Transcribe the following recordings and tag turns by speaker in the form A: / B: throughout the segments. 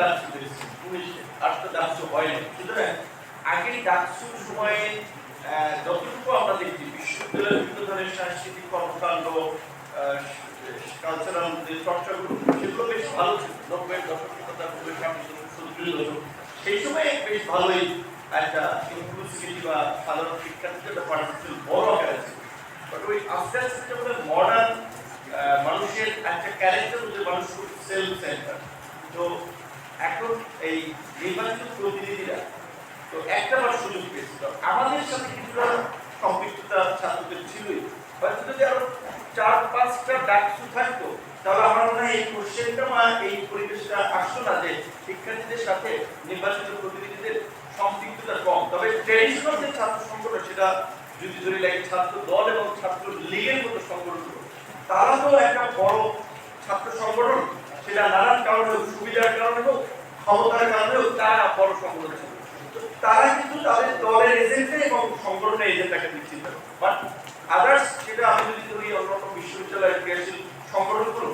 A: ডাকসু পেরেছি পুলিশ আসতে ডাকসু হয়নি সুতরাং আগের ডাকসুর সময়ে যতটুকু আমরা দেখছি বিশ্ববিদ্যালয়ের বিভিন্ন ধরনের সাংস্কৃতিক কর্মকাণ্ড কালচারাল যে চর্চাগুলো সেগুলো বেশ ভালো ছিল নব্বই দশক কথা বলবেন সেই সময়ে বেশ ভালোই একটা ইনক্লুসিভিটি বা সাধারণ শিক্ষার্থীদের একটা পার্টিসিপেশন বড় আকারে ছিল বাট ওই আস্তে আস্তে যখন মডার্ন মানুষের একটা ক্যারেক্টার হচ্ছে মানুষ সেলফ সেন্টার তো এখন এই নির্বাচিত প্রতিনিধিরা, তো একটা বার সুযোগ পেয়েছিল আমাদের সাথে কিছুটা সম্পৃক্ততা ছাত্রদের ছিলই। হয়তো যদি আরও চার, পাঁচটা ডাকসু থাকতো, তাহলে আমার মনে হয় এই কোশ্চেনটা এই পরিবেশটা আসতো না যে শিক্ষার্থীদের সাথে নির্বাচিত প্রতিনিধিদের সম্পৃক্ততা কম। তবে ট্রেডিশনাল যে ছাত্র সংগঠন, সেটা যদি ধরে লাগে ছাত্র দল এবং ছাত্র লীগের মতো সংগঠনগুলো তারা তো একটা বড় ছাত্র সংগঠন। সেটা নানান কারণে হোক, সুবিধার কারণে হোক ক্ষমতার কারণে হোক তারা বড় সংগঠন ছিল। তারা কিন্তু তাদের দলের এজেন্টে এবং সংগঠনের এজেন্টটাকে করে। বাট আদার্স সেটা আমি যদি ধরি অন্যান্য বিশ্ববিদ্যালয়ের ক্রিয়াশীল সংগঠনগুলো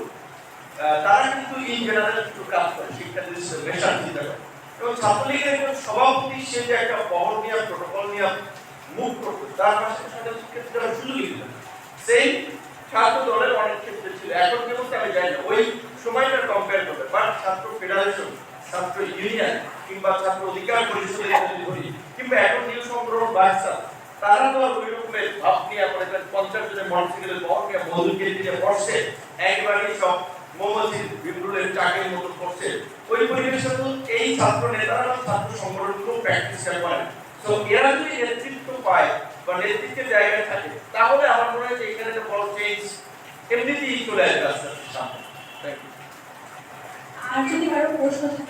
A: তারা কিন্তু ইন জেনারেল কিছু কাজ করে শিক্ষার্থীদের সাথে চিন্তা করে। এবং ছাত্রলীগের একজন সভাপতি সে যে একটা বহর নিয়ে প্রোটোকল নিয়ে মুভ করতো তার পাশে সাথে শিক্ষার্থীরা সুযোগই দিল সেই ছাত্র দলের অনেক ক্ষেত্রে এখন কেমন আমি জানি ওই সময়টা কম্পেয়ার করবে। বাট ছাত্র ফেডারেশন ছাত্র ইউনিয়ন কিংবা ছাত্র অধিকার পরিষদের ধরি, কিংবা এখন নিউ সংগ্রহণ বাচ্চা, তারা তো ওই রকমের ভাব নিয়ে করেন পঞ্চাশ জনের মোটরসাইকেলের বহর মধুকে দিয়ে বসছে, একেবারেই সব মৌমাছির বিপ্লবের চাকের মতো করছে। ওই পরিবেশে তো এই ছাত্র নেতারা ছাত্র সংগঠনগুলো প্র্যাকটিস করে তো এরা যদি নেতৃত্ব পায় বা নেতৃত্বের জায়গায় থাকে, তাহলে আমার মনে হয় যে এখানে একটা বড় এমনিতেই চলে আসবে আস্তে আস্তে সামনে।
B: আর যদি কারও প্রশ্ন থাকে